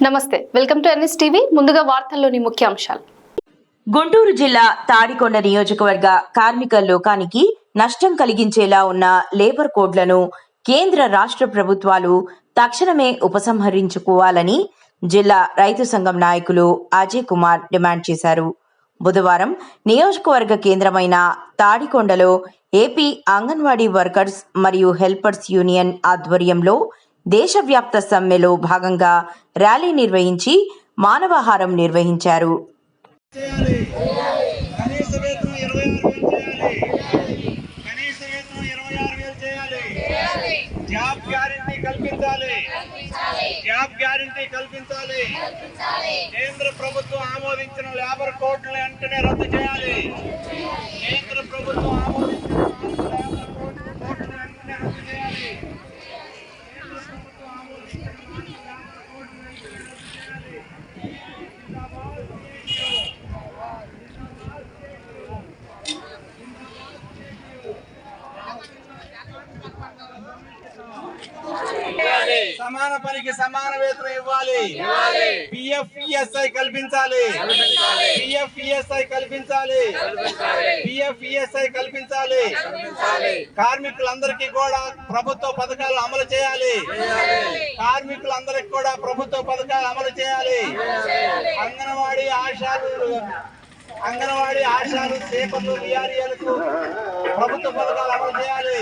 నమస్తే welcome to NS TV. ముందుగా వార్తల్లోని ముఖ్యాంశాలు గుంటూరు జిల్లా తాడికొండ నియోజకవర్గ కార్మిక లోకానికి నష్టం కలిగించేలా ఉన్న లేబర్ కోడ్లను కేంద్ర రాష్ట్ర ప్రభుత్వాలు తక్షణమే ఉపసంహరించుకోవాలని జిల్లా రైతు సంఘం నాయకులు అజయ్ కుమార్ డిమాండ్ చేశారు. బుధవారం నియోజకవర్గ కేంద్రమైన తాడికొండలో ఏపీ అంగన్వాడీ వర్కర్స్ మరియు హెల్పర్స్ యూనియన్ ఆధ్వర్యంలో దేశవ్యాప్త సమ్మెలో భాగంగా ర్యాలీ నిర్వహించి మానవాహారం నిర్వహించారు. జాబ్ గ్యారంటీ కల్పించాలి. జాబ్ గ్యారంటీ కల్పించాలి కేంద్ర ప్రభుత్వం ఆమోదించిన లేబర్ కోడ్లు వెంటనే రద్దు చేయాలి కేంద్ర ప్రభుత్వం ఆమోదించిన లేబర్ కోడ్లు కోడ్లు వెంటనే రద్దు చేయాలి కేంద్ర ప్రభుత్వం ఆమోదించిన లేబర్ కోడ్లు వెంటనే రద్దు చేయాలి జిందాబాద్ సిఐటియు. సమాన పనికి సమాన వేతనం ఇవ్వాలి. పిఎఫ్ ఈఎస్ఐ కల్పించాలి. పిఎఫ్ ఈఎస్ఐ కల్పించాలి. పిఎఫ్ ఈఎస్ఐ కల్పించాలి. కార్మికులందరికీ కూడా ప్రభుత్వ పథకాలు అమలు చేయాలి. కార్మికులందరికీ కూడా ప్రభుత్వ పథకాలు అమలు చేయాలి. అంగన్వాడీ ఆశాలు అంగన్వాడీ ఆశాలు సేపలు విఆర్ఏలకు ప్రభుత్వ పథకాలు అమలు చేయాలి.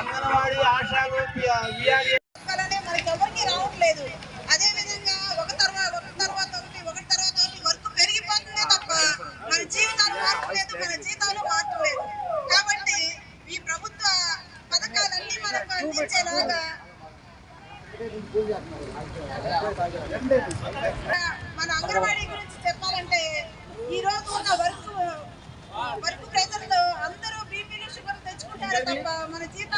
అంగన్వాడీ ఆశాలు విఆర్ఏ తప్ప మన జీతాలు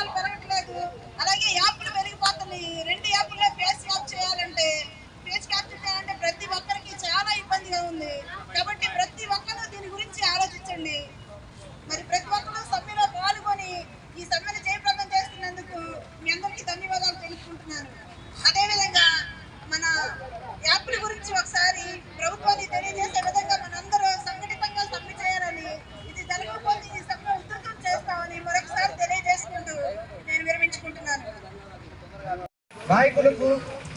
నాయకులకు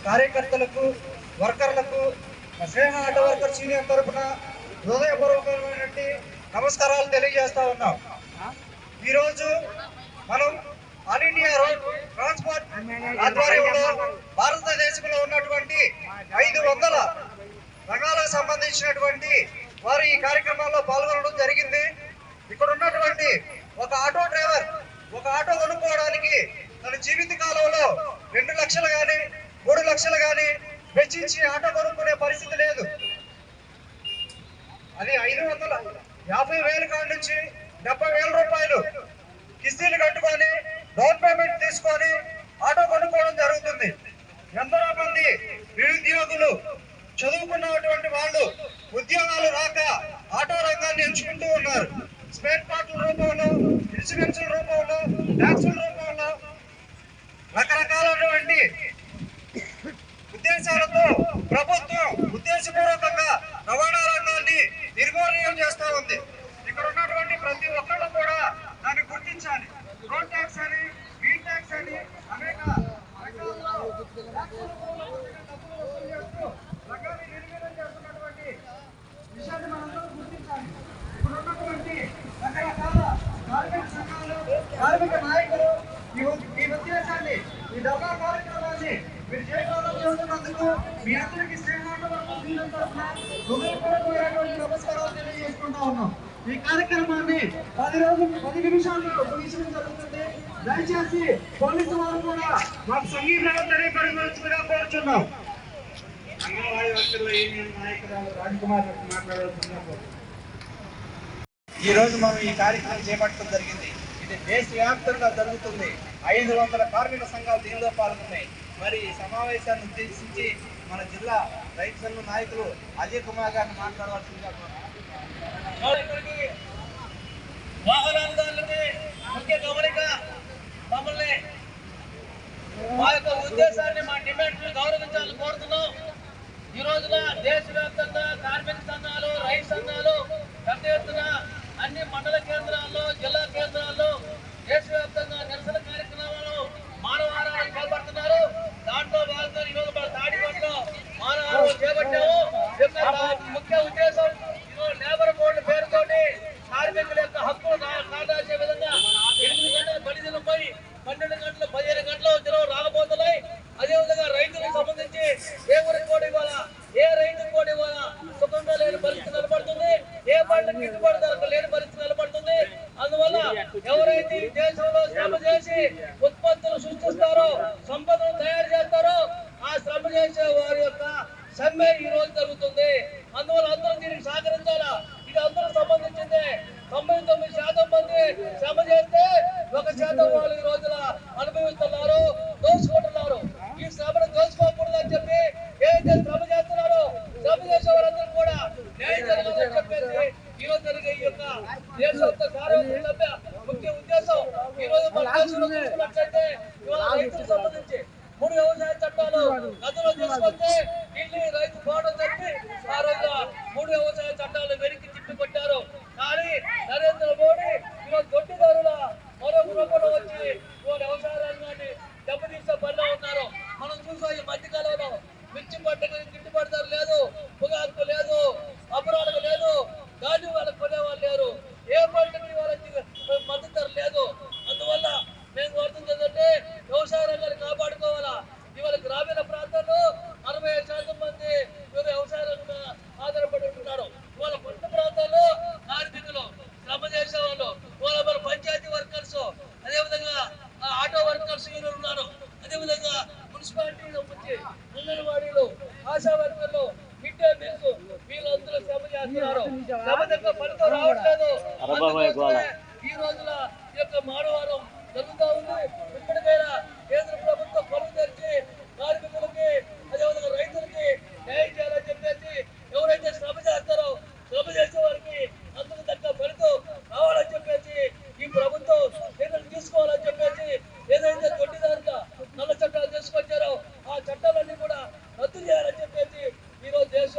కార్యకర్తలకు వర్కర్లకు స్నేహ ఆటో వర్కర్స్ యూనియన్ తరఫున హృదయపూర్వకమైనటువంటి నమస్కారాలు తెలియజేస్తా ఉన్నాం. ఈరోజు మనం ఆల్ ఇండియా రోడ్ ట్రాన్స్పోర్ట్ ఆధ్వర్యంలో భారతదేశంలో ఉన్నటువంటి ఐదు వందల రంగాలకు సంబంధించినటువంటి వారు ఈ కార్యక్రమంలో పాల్గొనడం జరిగింది. ఇక్కడ ఉన్నటువంటి ఒక ఆటో డ్రైవర్ ఒక ఆటో కొనుక్కోవడానికి తన జీవిత కాలంలో రెండు లక్షలు కానీ మూడు లక్షలు కానీ వెచ్చించి ఆటో కొనుక్కునే పరిస్థితి లేదు. అది ఐదు వందల యాభై వేల కాడి నుంచి డెబ్బై వేల రూపాయలు కిస్తీలు కట్టుకొని డౌన్ పేమెంట్ తీసుకొని ఆటో కొనుక్కోవడం జరుగుతుంది. ఎందరో మంది నిరుద్యోగులు చదువుకున్నటువంటి వాళ్ళు ఉద్యోగాలు రాక ఆటో రంగాన్ని ఎంచుకుంటూ ఉన్నారు. స్పేర్ పార్ట్ల రూపంలో ఇన్సూరెన్స్ల రూపంలో ట్యాక్సుల రూపంలో రకరకాలైనటువంటి ఉద్దేశాలతో ప్రభుత్వం ఉద్దేశపూర్వకంగా రవాణా రంగాన్ని నిర్వీర్యం చేస్తా ఉంది ఇక్కడ ఉన్నటువంటి ప్రతి ఒక్కళ్ళు కూడా దాన్ని గుర్తించాలి రోడ్ ట్యాక్స్ అని వీల్ ట్యాక్స్ అని అనేక రకాల్లో ట్యాక్సుల రూపంలో డబ్బులు వసూలు చేస్తూ రంగాన్ని నిర్వీర్యం చేస్తున్నటువంటి విషయాన్ని మనందరం గుర్తించాలి ఇక్కడ ఉన్నటువంటి రకరకాల కార్మిక సంఘాలు కార్మిక నాయకులు ఈ ఉ- ఈ ఉద్దేశాన్ని ఈ డబ్బా కార్యక్రమాన్ని మీరు చేయడం చేస్తున్నందుకు మీ అందరికీ హృదయపూర్వకమైనటువంటి నమస్కారాలు తెలియజేసుకుంటా ఉన్నాం. ఈ కార్యక్రమాన్ని పది రోజులు పది నిమిషాల్లో ముగించడం జరుగుతుంది. దయచేసి పోలీసు వారు కూడా మాకు సంగీతం తెలియపరిచగా కోరుచున్నాం. అంగన్వాడీ వర్కర్ల యూనియన్ నాయకురాలు రాజ్కుమార్ మాట్లాడాల్సిందిగా ఈ రోజు మనం ఈ కార్యక్రమం చేపట్టడం జరిగింది. ఇది దేశవ్యాప్తంగా జరుగుతుంది. ఐదు వందల కార్మిక సంఘాలు దీనిలో పాల్గొన్నాయి. మరి సమావేశాన్ని ఉద్దేశించి మన జిల్లా రైతు సంఘ నాయకులు అజయ్ కుమార్ గారిని మాట్లాడవలసిందిగా వాహనదారులకి ముఖ్య గమనిక మమ్మల్ని మా యొక్క ఉద్దేశాన్ని మా డిమాండ్లు గౌరవించాలని కోరుతున్నాం. ఈ రోజున దేశవ్యాప్తంగా ముఖ్య ఉద్దేశం లేబర్ బోర్డు పేరుతోటి కార్మికుల యొక్క హక్కులు కాదాచే విధంగా ఎనిమిది గంటల పని పన్నెండు గంటలు పదిహేను గంటలు దినం రాకపోతున్నాయి అదేవిధంగా రైతులకు సంబంధించి ఏ ఊరికి కూడా ఇవ్వాల? ఏ రైతు కూడా ఇవ్వాల? సుఖంగా లేని పరిస్థితి నిలబడుతుంది. ఏ పంట గిట్టుబాటు ధరకు లేని పరిస్థితి నిలబడుతుంది. అందువల్ల ఎవరైతే దేశంలో శ్రమ చేసి ఉత్పత్తులు సృష్టిస్తారో సంపదను తయారు చేస్తారో ఆ శ్రమ చేసే వారి యొక్క సమ్మె ఈ రోజు జరుగుతుంది. அந்த ஒரு కార్మికులు మిడ్ చేస్తున్నారు. ఈ రోజుల యొక్క మానవారం జరుగుతూ ఉంది. ఇప్పటికైనా కేంద్ర ప్రభుత్వం కళ్ళు తెరిచి కార్మికులకి రైతులకి న్యాయం చేయాలని చెప్పేసి ఎవరైతే శ్రమ చేస్తారో శ్రమ చేసే వారికి అందుకు తగ్గ ఫలితం రావాలని చెప్పేసి ఈ ప్రభుత్వం నిర్ణయం తీసుకోవాలని చెప్పేసి ఏదైతే దొడ్డిదారుగా నల్ల చట్టాలు తీసుకొచ్చారో ఆ చట్టాలన్నీ కూడా రద్దు చేయాలని చెప్పేసి దేశ